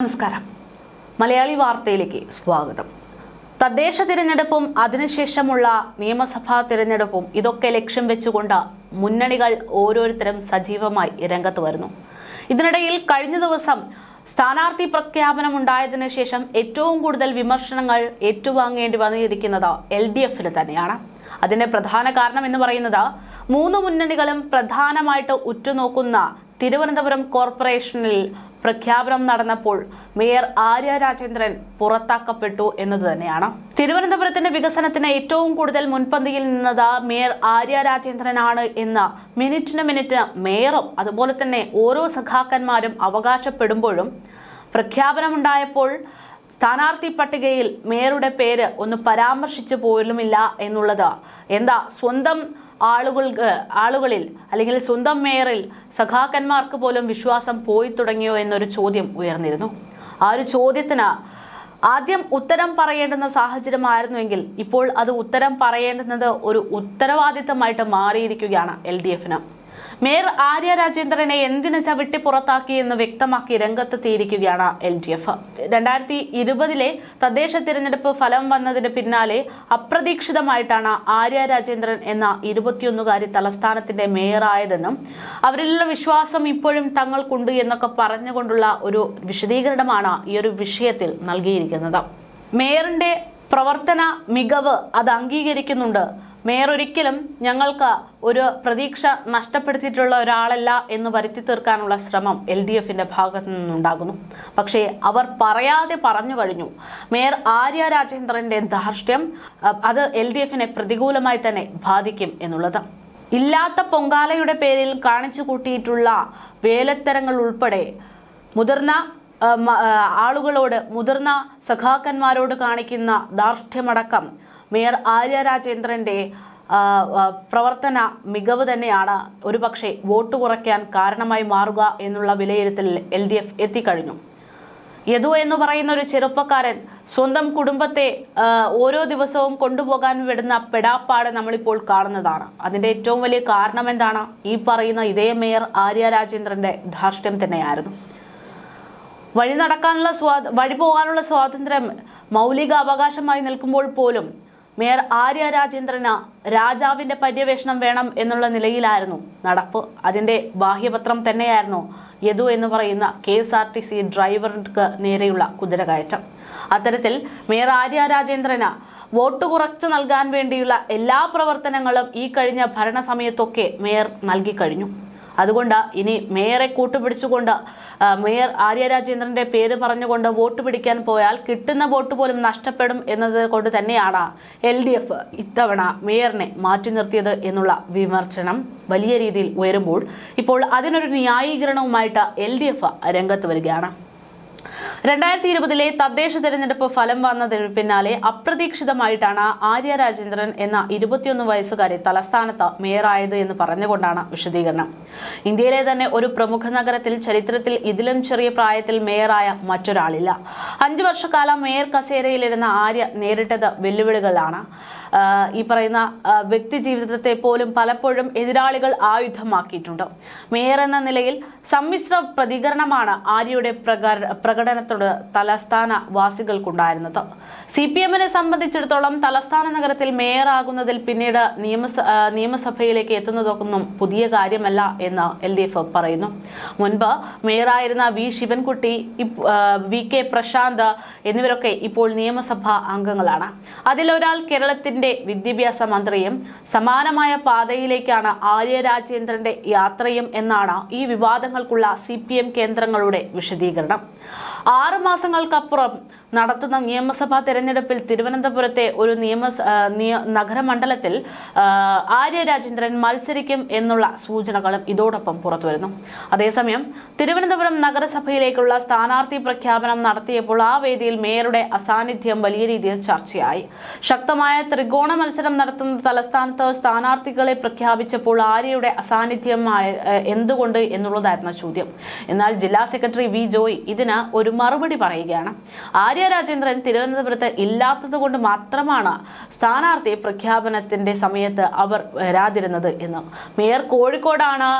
നമസ്കാരം. മലയാളി വാർത്തയിലേക്ക് സ്വാഗതം. തദ്ദേശ തിരഞ്ഞെടുപ്പും അതിനുശേഷമുള്ള നിയമസഭാ തിരഞ്ഞെടുപ്പും ഇതൊക്കെ ലക്ഷ്യം വെച്ചുകൊണ്ട് മുന്നണികൾ ഓരോരുത്തരും സജീവമായി രംഗത്ത് വരുന്നു. ഇതിനിടയിൽ കഴിഞ്ഞ ദിവസം സ്ഥാനാർത്ഥി പ്രഖ്യാപനം ഉണ്ടായതിനു ശേഷം ഏറ്റവും കൂടുതൽ വിമർശനങ്ങൾ ഏറ്റുവാങ്ങേണ്ടി വന്നിരിക്കുന്നത് എൽ ഡി എഫിന് തന്നെയാണ്. അതിന്റെ പ്രധാന കാരണം എന്ന് പറയുന്നത് മൂന്ന് മുന്നണികളും പ്രധാനമായിട്ട് ഉറ്റുനോക്കുന്ന തിരുവനന്തപുരം കോർപ്പറേഷനിൽ പ്രഖ്യാപനം നടന്നപ്പോൾ മേയർ ആര്യ രാജേന്ദ്രൻ പുറത്താക്കപ്പെട്ടു എന്നത് തന്നെയാണ്. തിരുവനന്തപുരത്തിന്റെ വികസനത്തിന് ഏറ്റവും കൂടുതൽ മുൻപന്തിയിൽ നിന്നത് മേയർ ആര്യ രാജേന്ദ്രനാണ് എന്ന് മിനിറ്റിന് മിനിറ്റ് മേയറും അതുപോലെ തന്നെ ഓരോ സഖാക്കന്മാരും അവകാശപ്പെടുമ്പോഴും പ്രഖ്യാപനമുണ്ടായപ്പോൾ സ്ഥാനാർത്ഥി പട്ടികയിൽ മേയറുടെ പേര് ഒന്ന് പരാമർശിച്ചു പോലുമില്ല എന്നുള്ളത് എന്താ സ്വന്തം ആളുകൾക്ക് ആളുകളിൽ അല്ലെങ്കിൽ സ്വന്തം മേയറിൽ സഖാക്കന്മാർക്ക് പോലും വിശ്വാസം പോയി തുടങ്ങിയോ എന്നൊരു ചോദ്യം ഉയർന്നിരുന്നു. ആ ഒരു ചോദ്യത്തിന് ആദ്യം ഉത്തരം പറയേണ്ടുന്ന സാഹചര്യമായിരുന്നുവെങ്കിൽ ഇപ്പോൾ അത് ഉത്തരം പറയേണ്ടുന്നത് ഒരു ഉത്തരവാദിത്തമായിട്ട് മാറിയിരിക്കുകയാണ് എൽ ഡി എഫിന്. മേയർ ആര്യ രാജേന്ദ്രനെ എന്തിന് ചവിട്ടി പുറത്താക്കി എന്ന് വ്യക്തമാക്കി രംഗത്തെത്തിയിരിക്കുകയാണ് എൽ ഡി എഫ്. രണ്ടായിരത്തി ഇരുപതിലെ തദ്ദേശ തിരഞ്ഞെടുപ്പ് ഫലം വന്നതിന് പിന്നാലെ അപ്രതീക്ഷിതമായിട്ടാണ് ആര്യ രാജേന്ദ്രൻ എന്ന ഇരുപത്തിയൊന്നുകാരി തലസ്ഥാനത്തിന്റെ മേയറായതെന്നും അവരിലുള്ള വിശ്വാസം ഇപ്പോഴും തങ്ങൾക്കുണ്ട് എന്നൊക്കെ പറഞ്ഞുകൊണ്ടുള്ള ഒരു വിശദീകരണമാണ് ഈ ഒരു വിഷയത്തിൽ നൽകിയിരിക്കുന്നത്. മേയറിന്റെ പ്രവർത്തന മികവ് അത് അംഗീകരിക്കുന്നുണ്ട്. മേയർ ഒരിക്കലും ഞങ്ങൾക്ക് ഒരു പ്രതീക്ഷ നഷ്ടപ്പെടുത്തിയിട്ടുള്ള ഒരാളല്ല എന്ന് വരുത്തി തീർക്കാനുള്ള ശ്രമം എൽ ഡി എഫിന്റെ ഭാഗത്തു നിന്നുണ്ടാകുന്നു. പക്ഷേ അവർ പറയാതെ പറഞ്ഞു കഴിഞ്ഞു. മേയർ ആര്യ രാജേന്ദ്രന്റെ ധാർഷ്ട്യം അത് എൽ ഡി എഫിനെ പ്രതികൂലമായി തന്നെ ബാധിക്കും എന്നുള്ളത്. ഇല്ലാത്ത പൊങ്കാലയുടെ പേരിൽ കാണിച്ചു കൂട്ടിയിട്ടുള്ള വേലത്തരങ്ങൾ ഉൾപ്പെടെ മുതിർന്ന ആളുകളോട് മുതിർന്ന സഖാക്കന്മാരോട് കാണിക്കുന്ന ധാർഷ്ട്യമടക്കം മേയർ ആര്യ രാജേന്ദ്രന്റെ പ്രവർത്തന മികവ് തന്നെയാണ് ഒരുപക്ഷെ വോട്ട് കുറയ്ക്കാൻ കാരണമായി മാറുക എന്നുള്ള വിലയിരുത്തലിൽ എൽ ഡി എഫ് എത്തിക്കഴിഞ്ഞു. യദു എന്ന് പറയുന്ന ഒരു ചെറുപ്പക്കാരൻ സ്വന്തം കുടുംബത്തെ ഓരോ ദിവസവും കൊണ്ടുപോകാൻ വിടുന്ന പെടാപ്പാട് നമ്മളിപ്പോൾ കാണുന്നതാണ്. അതിന്റെ ഏറ്റവും വലിയ കാരണം എന്താണ്? ഈ പറയുന്ന ഇതേ മേയർ ആര്യ രാജേന്ദ്രന്റെ ധാർഷ്ട്യം തന്നെയായിരുന്നു. വഴി നടക്കാനുള്ള സ്വാ വഴി പോകാനുള്ള സ്വാതന്ത്ര്യം മൗലിക അവകാശമായി നിൽക്കുമ്പോൾ പോലും മേയർ ആര്യ രാജേന്ദ്രന് രാജാവിന്റെ പര്യവേഷണം വേണം എന്നുള്ള നിലയിലായിരുന്നു നടപ്പ്. അതിന്റെ ബാഹ്യപത്രം തന്നെയായിരുന്നു യദു എന്ന് പറയുന്ന K S R T C ഡ്രൈവർക്ക് നേരെയുള്ള കുതിരകയറ്റം. അത്തരത്തിൽ മേയർ ആര്യ രാജേന്ദ്രന് വോട്ട് കുറച്ച് നൽകാൻ വേണ്ടിയുള്ള എല്ലാ പ്രവർത്തനങ്ങളും ഈ കഴിഞ്ഞ ഭരണസമയത്തൊക്കെ മേയർ നൽകിക്കഴിഞ്ഞു അതുകൊണ്ട് ഇനി മേയറെ കൂട്ടുപിടിച്ചുകൊണ്ട് മേയർ ആര്യ രാജേന്ദ്രന്റെ പേര് പറഞ്ഞുകൊണ്ട് വോട്ട് പിടിക്കാൻ പോയാൽ കിട്ടുന്ന വോട്ട് പോലും നഷ്ടപ്പെടും എന്നത് കൊണ്ട് തന്നെയാണ് എൽ ഡി എഫ് ഇത്തവണ മേയറിനെ മാറ്റി നിർത്തിയത് എന്നുള്ള വിമർശനം വലിയ രീതിയിൽ ഉയരുമ്പോൾ ഇപ്പോൾ അതിനൊരു ന്യായീകരണവുമായിട്ട് എൽ ഡി എഫ് രംഗത്ത് വരികയാണ്. രണ്ടായിരത്തി ഇരുപതിലെ തദ്ദേശ തെരഞ്ഞെടുപ്പ് ഫലം വന്നതിന് പിന്നാലെ അപ്രതീക്ഷിതമായിട്ടാണ് ആര്യ രാജേന്ദ്രൻ എന്ന ഇരുപത്തിയൊന്ന് വയസ്സുകാരി തലസ്ഥാനത്ത് മേയറായത് എന്ന് പറഞ്ഞുകൊണ്ടാണ് വിശദീകരണം. ഇന്ത്യയിലെ തന്നെ ഒരു പ്രമുഖ നഗരത്തിൽ ചരിത്രത്തിൽ ഇതിലും ചെറിയ പ്രായത്തിൽ മേയറായ മറ്റൊരാളില്ല. അഞ്ചു വർഷക്കാലം മേയർ കസേരയിലിരുന്ന ആര്യ നേരിട്ടത് വെല്ലുവിളികളാണ്. ഈ പറയുന്ന വ്യക്തി ജീവിതത്തെ പോലും പലപ്പോഴും എതിരാളികൾ ആയുധമാക്കിയിട്ടുണ്ട്. മേയർ എന്ന നിലയിൽ സമ്മിശ്ര പ്രതികരണമാണ് ആര്യയുടെ പ്രകടനത്തോട് തലസ്ഥാന വാസികൾക്കുണ്ടായിരുന്നത്. സി പി എമ്മിനെ സംബന്ധിച്ചിടത്തോളം തലസ്ഥാന നഗരത്തിൽ മേയറാകുന്നതിൽ പിന്നീട് നിയമസ നിയമസഭയിലേക്ക് എത്തുന്നതൊന്നും പുതിയ കാര്യമല്ല എന്ന് എൽ ഡി എഫ് പറയുന്നു. മുൻപ് മേയറായിരുന്ന V Sivankutty V K Prashanth എന്നിവരൊക്കെ ഇപ്പോൾ നിയമസഭാ അംഗങ്ങളാണ്. അതിലൊരാൾ കേരളത്തിന്റെ വിദ്യാഭ്യാസ മന്ത്രിയും സമാനമായ പാതയിലേക്കാണ് ആര്യ രാജേന്ദ്രന്റെ യാത്രയും എന്നാണ് ഈ വിവാദങ്ങൾക്കുള്ള സി കേന്ദ്രങ്ങളുടെ വിശദീകരണം. ആറ് മാസങ്ങൾക്കപ്പുറം നടത്തുന്ന നിയമസഭാ തെരഞ്ഞെടുപ്പിൽ തിരുവനന്തപുരത്തെ ഒരു നിയമ നഗരമണ്ഡലത്തിൽ ആര്യ രാജേന്ദ്രൻ മത്സരിക്കും എന്നുള്ള സൂചനകളും ഇതോടൊപ്പം പുറത്തുവരുന്നു. അതേസമയം തിരുവനന്തപുരം നഗരസഭയിലേക്കുള്ള സ്ഥാനാർത്ഥി പ്രഖ്യാപനം നടത്തിയപ്പോൾ ആ വേദിയിൽ മേയറുടെ അസാന്നിധ്യം വലിയ രീതിയിൽ ചർച്ചയായി. ശക്തമായ ത്രികോണ മത്സരം നടത്തുന്ന തലസ്ഥാനത്ത് സ്ഥാനാർത്ഥികളെ പ്രഖ്യാപിച്ചപ്പോൾ ആര്യയുടെ അസാന്നിധ്യം എന്തുകൊണ്ട് എന്നുള്ളതായിരുന്നു ചോദ്യം. എന്നാൽ ജില്ലാ സെക്രട്ടറി വി ജോയ് ഇതിന് ഒരു മറുപടി പറയുകയാണ്. ആര്യ രാജേന്ദ്രൻ തിരുവനന്തപുരത്ത് ഇല്ലാത്തത് കൊണ്ട് മാത്രമാണ് സ്ഥാനാർത്ഥി പ്രഖ്യാപനത്തിന്റെ സമയത്ത് അവർ വരാതിരുന്നത് എന്ന്. മേയർ കോഴിക്കോടാണ്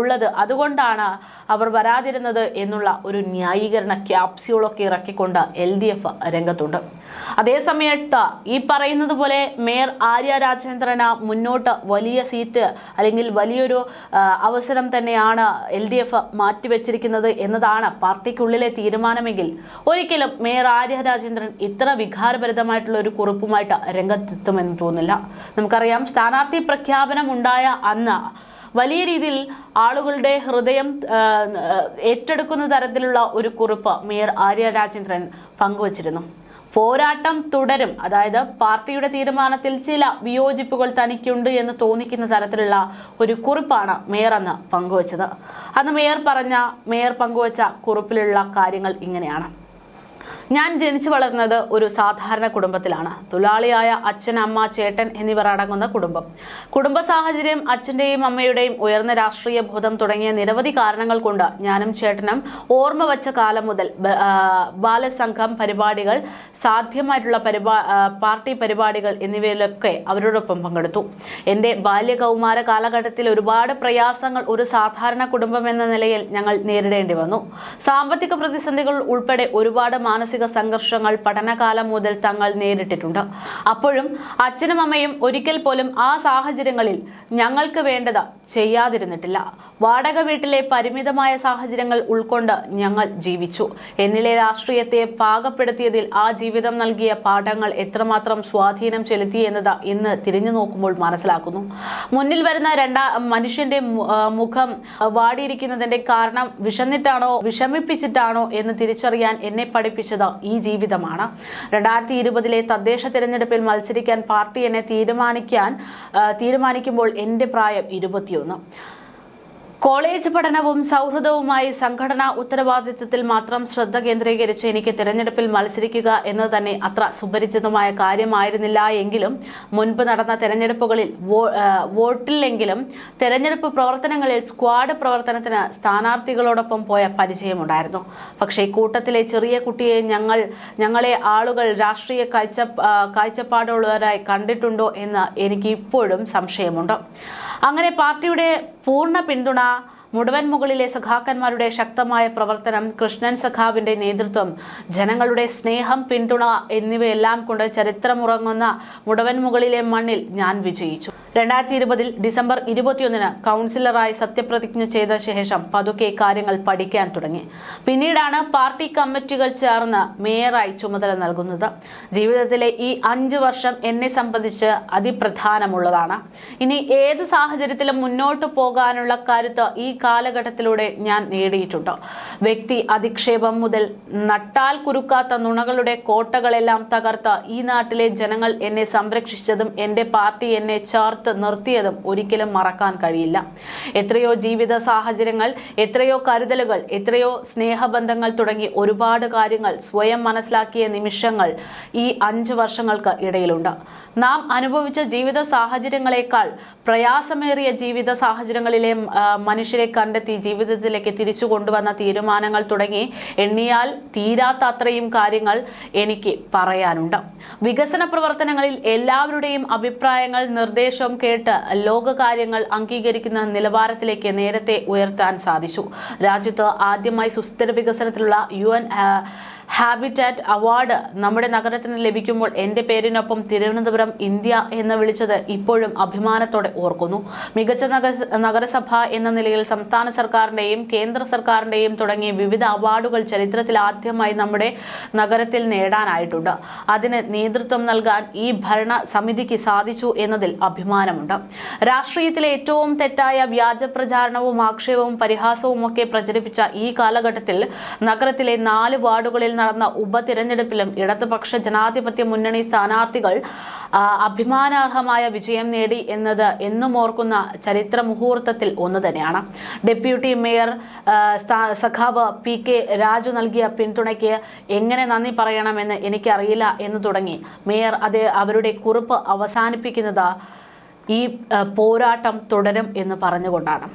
ഉള്ളത്. അതുകൊണ്ടാണ് അവർ വരാതിരുന്നത് എന്നുള്ള ഒരു ന്യായീകരണ ക്യാപ്സ്യൂളൊക്കെ ഇറക്കിക്കൊണ്ട് എൽ ഡി എഫ് രംഗത്തുണ്ട്. അതേസമയത്ത് ഈ പറയുന്നത് പോലെ മേയർ ആര്യ രാജേന്ദ്രന് മുന്നോട്ട് വലിയ സീറ്റ് അല്ലെങ്കിൽ വലിയൊരു അവസരം തന്നെയാണ് എൽ ഡി എഫ് മാറ്റിവെച്ചിരിക്കുന്നത് എന്നതാണ് പാർട്ടിക്കുള്ളിലെ തീരുമാനമെങ്കിൽ ഒരിക്കലും മേയർ ആര്യ രാജേന്ദ്രൻ ഇത്ര വികാരഭരിതമായിട്ടുള്ള ഒരു കുറിപ്പുമായിട്ട് രംഗത്തെത്തുമെന്ന് തോന്നില്ല. നമുക്കറിയാം സ്ഥാനാർത്ഥി പ്രഖ്യാപനം ഉണ്ടായ അന്ന് വലിയ രീതിയിൽ ആളുകളുടെ ഹൃദയം ഏറ്റെടുക്കുന്ന തരത്തിലുള്ള ഒരു കുറിപ്പ് മേയർ ആര്യ രാജേന്ദ്രൻ പങ്കുവച്ചിരുന്നു. പോരാട്ടം തുടരും. അതായത് പാർട്ടിയുടെ തീരുമാനത്തിൽ ചില വിയോജിപ്പുകൾ തനിക്കുണ്ട് എന്ന് തോന്നിക്കുന്ന തരത്തിലുള്ള ഒരു കുറിപ്പാണ് മേയർ അന്ന് പങ്കുവച്ചത്. അന്ന് മേയർ പറഞ്ഞ മേയർ പങ്കുവച്ച കുറിപ്പിലുള്ള കാര്യങ്ങൾ ഇങ്ങനെയാണ്. ഞാൻ ജനിച്ചു വളർന്നത് ഒരു സാധാരണ കുടുംബത്തിലാണ്. തൊഴിലാളിയായ അച്ഛൻ അമ്മ ചേട്ടൻ എന്നിവർ അടങ്ങുന്ന കുടുംബം. കുടുംബ സാഹചര്യം അച്ഛന്റെയും അമ്മയുടെയും ഉയർന്ന രാഷ്ട്രീയ ബോധം തുടങ്ങിയ നിരവധി കാരണങ്ങൾ കൊണ്ട് ഞാനും ചേട്ടനും ഓർമ്മ വച്ച കാലം മുതൽ ബാലസംഘം പരിപാടികൾ സാധ്യമായിട്ടുള്ള പരിപാ പാർട്ടി പരിപാടികൾ എന്നിവയിലൊക്കെ അവരോടൊപ്പം പങ്കെടുത്തു. എന്റെ ബാല്യകൗമാര കാലഘട്ടത്തിൽ ഒരുപാട് പ്രയാസങ്ങൾ ഒരു സാധാരണ കുടുംബം എന്ന നിലയിൽ ഞങ്ങൾ നേരിടേണ്ടി വന്നു. സാമ്പത്തിക പ്രതിസന്ധികൾ ഉൾപ്പെടെ ഒരുപാട് മാനസിക സംഘർഷങ്ങൾ പഠനകാലം മുതൽ തങ്ങൾ നേരിട്ടിട്ടുണ്ട്. അപ്പോഴും അച്ഛനും അമ്മയും ഒരിക്കൽ പോലും ആ സാഹചര്യങ്ങളിൽ ഞങ്ങൾക്ക് വേണ്ടത് ചെയ്യാതിരുന്നിട്ടില്ല. വാടക വീട്ടിലെ പരിമിതമായ സാഹചര്യങ്ങൾ ഉൾക്കൊണ്ട് ഞങ്ങൾ ജീവിച്ചു. എന്നിലെ രാഷ്ട്രീയത്തെ പാകപ്പെടുത്തിയതിൽ ആ ജീവിതം നൽകിയ പാഠങ്ങൾ എത്രമാത്രം സ്വാധീനം ചെലുത്തി എന്നത് ഇന്ന് തിരിഞ്ഞു നോക്കുമ്പോൾ മനസ്സിലാക്കുന്നു. മുന്നിൽ വരുന്ന രണ്ടാ മനുഷ്യന്റെ മുഖം വാടിയിരിക്കുന്നതിന്റെ കാരണം വിഷന്നിട്ടാണോ വിഷമിപ്പിച്ചിട്ടാണോ എന്ന് തിരിച്ചറിയാൻ എന്നെ പഠിപ്പിച്ചത് ഈ ജീവിതമാണ്. രണ്ടായിരത്തി ഇരുപതിലെ തദ്ദേശ തിരഞ്ഞെടുപ്പിൽ മത്സരിക്കാൻ പാർട്ടി എന്നെ തീരുമാനിക്കാൻ തീരുമാനിക്കുമ്പോൾ എന്റെ പ്രായം ഇരുപത്തിയൊന്ന്. കോളേജ് പഠനവും സൗഹൃദവുമായി സംഘടനാ ഉത്തരവാദിത്വത്തിൽ മാത്രം ശ്രദ്ധ കേന്ദ്രീകരിച്ച് എനിക്ക് തിരഞ്ഞെടുപ്പിൽ മത്സരിക്കുക എന്നത് തന്നെ അത്ര സുപരിചിതമായ കാര്യമായിരുന്നില്ല എങ്കിലും മുൻപ് നടന്ന തെരഞ്ഞെടുപ്പുകളിൽ വോട്ടില്ലെങ്കിലും തെരഞ്ഞെടുപ്പ് പ്രവർത്തനങ്ങളിൽ സ്ക്വാഡ് പ്രവർത്തനത്തിന് സ്ഥാനാർത്ഥികളോടൊപ്പം പോയ പരിചയമുണ്ടായിരുന്നു. പക്ഷേ കൂട്ടത്തിലെ ചെറിയ കുട്ടിയെ ഞങ്ങൾ ഞങ്ങളെ ആളുകൾ രാഷ്ട്രീയ കാഴ്ച കാഴ്ചപ്പാടുള്ളവരായി കണ്ടിട്ടുണ്ടോ എന്ന് എനിക്ക് ഇപ്പോഴും സംശയമുണ്ട്. അങ്ങനെ പാർട്ടിയുടെ പൂർണ പിന്തുണ മുഴുവൻ മുകളിലെ സഖാക്കന്മാരുടെ ശക്തമായ പ്രവർത്തനം കൃഷ്ണൻ സഖാവിന്റെ നേതൃത്വം ജനങ്ങളുടെ സ്നേഹം പിന്തുണ എന്നിവയെല്ലാം കൊണ്ട് ചരിത്രമുറങ്ങുന്ന മുടവൻ മുകളിലെ മണ്ണിൽ ഞാൻ വിജയിച്ചു. രണ്ടായിരത്തി ഇരുപതിൽ ഡിസംബർ ഇരുപത്തിയൊന്നിന് കൗൺസിലറായി സത്യപ്രതിജ്ഞ ചെയ്ത ശേഷം പതുക്കെ കാര്യങ്ങൾ പഠിക്കാൻ തുടങ്ങി. പിന്നീടാണ് പാർട്ടി കമ്മിറ്റികൾ ചേർന്ന് മേയറായി ചുമതല നൽകുന്നത്. ജീവിതത്തിലെ ഈ അഞ്ച് വർഷം എന്നെ സംബന്ധിച്ച് അതിപ്രധാനമുള്ളതാണ്. ഇനി ഏത് സാഹചര്യത്തിലും മുന്നോട്ട് പോകാനുള്ള കരുത്ത് ഈ കാലഘട്ടത്തിലൂടെ ഞാൻ നേടിയിട്ടുണ്ട്. വ്യക്തി അധിക്ഷേപം മുതൽ നട്ടാൽ കുരുക്കാത്ത നുണകളുടെ കോട്ടകളെല്ലാം തകർത്ത് ഈ നാട്ടിലെ ജനങ്ങൾ എന്നെ സംരക്ഷിച്ചതും എന്റെ പാർട്ടി എന്നെ ചേർത്ത് നിർത്തിയതും ഒരിക്കലും മറക്കാൻ കഴിയില്ല. എത്രയോ ജീവിത സാഹചര്യങ്ങൾ എത്രയോ കരുതലുകൾ എത്രയോ സ്നേഹബന്ധങ്ങൾ തുടങ്ങി ഒരുപാട് കാര്യങ്ങൾ സ്വയം മനസ്സിലാക്കിയ നിമിഷങ്ങൾ ഈ അഞ്ച് വർഷങ്ങൾക്ക് ഇടയിലുണ്ട്. നാം അനുഭവിച്ച ജീവിത സാഹചര്യങ്ങളെക്കാൾ പ്രയാസമേറിയ ജീവിത സാഹചര്യങ്ങളിലെ മനുഷ്യരെ കണ്ടെത്തി ജീവിതത്തിലേക്ക് തിരിച്ചു കൊണ്ടുവന്ന തീരുമാനങ്ങൾ തുടങ്ങി എണ്ണിയാൽ തീരാത്ത അത്രയും കാര്യങ്ങൾ എനിക്ക് പറയാനുണ്ട്. വികസന പ്രവർത്തനങ്ങളിൽ എല്ലാവരുടെയും അഭിപ്രായങ്ങൾ നിർദ്ദേശം കേട്ട് ലോകകാര്യങ്ങൾ അംഗീകരിക്കുന്ന നിലവാരത്തിലേക്ക് നേരത്തെ ഉയർത്താൻ സാധിച്ചു. രാജ്യത്ത് ആദ്യമായി സുസ്ഥിര വികസനത്തിലുള്ള യു എൻ ഹാബിറ്റാറ്റ് അവാർഡ് നമ്മുടെ നഗരത്തിന് ലഭിക്കുമ്പോൾ എന്റെ പേരിനൊപ്പം തിരുവനന്തപുരം ഇന്ത്യ എന്ന് വിളിച്ചത് ഇപ്പോഴും അഭിമാനത്തോടെ ഓർക്കുന്നു. മികച്ച നഗര- നഗരസഭ എന്ന നിലയിൽ സംസ്ഥാന സർക്കാരിന്റെയും കേന്ദ്ര സർക്കാരിന്റെയും തുടങ്ങിയ വിവിധ അവാർഡുകൾ ചരിത്രത്തിൽ ആദ്യമായി നമ്മുടെ നഗരത്തിൽ നേടാനായിട്ടുണ്ട്. അതിന് നേതൃത്വം നൽകാൻ ഈ ഭരണ സമിതിക്ക് സാധിച്ചു എന്നതിൽ അഭിമാനമുണ്ട്. രാഷ്ട്രീയത്തിലെ ഏറ്റവും തെറ്റായ വ്യാജ പ്രചാരണവും ആക്ഷേപവും പരിഹാസവും ഒക്കെ പ്രചരിപ്പിച്ച ഈ കാലഘട്ടത്തിൽ നഗരത്തിലെ നാല് വാർഡുകളിൽ നടന്ന ഉപതിരഞ്ഞെടുപ്പിലും ഇടതുപക്ഷ ജനാധിപത്യ മുന്നണി സ്ഥാനാർത്ഥികൾ അഭിമാനാർഹമായ വിജയം നേടി എന്നത് എന്നും ഓർക്കുന്ന ചരിത്ര മുഹൂർത്തത്തിൽ ഒന്ന് തന്നെയാണ്. ഡെപ്യൂട്ടി മേയർ സഖാവ് പി കെ രാജു നൽകിയ പിന്തുണയ്ക്ക് എങ്ങനെ നന്ദി പറയണമെന്ന് എനിക്കറിയില്ല എന്ന് തുടങ്ങി. മേയർ അത് അവരുടെ കുറിപ്പ് അവസാനിപ്പിക്കുന്നത് ഈ പോരാട്ടം തുടരും എന്ന് പറഞ്ഞുകൊണ്ടാണ്.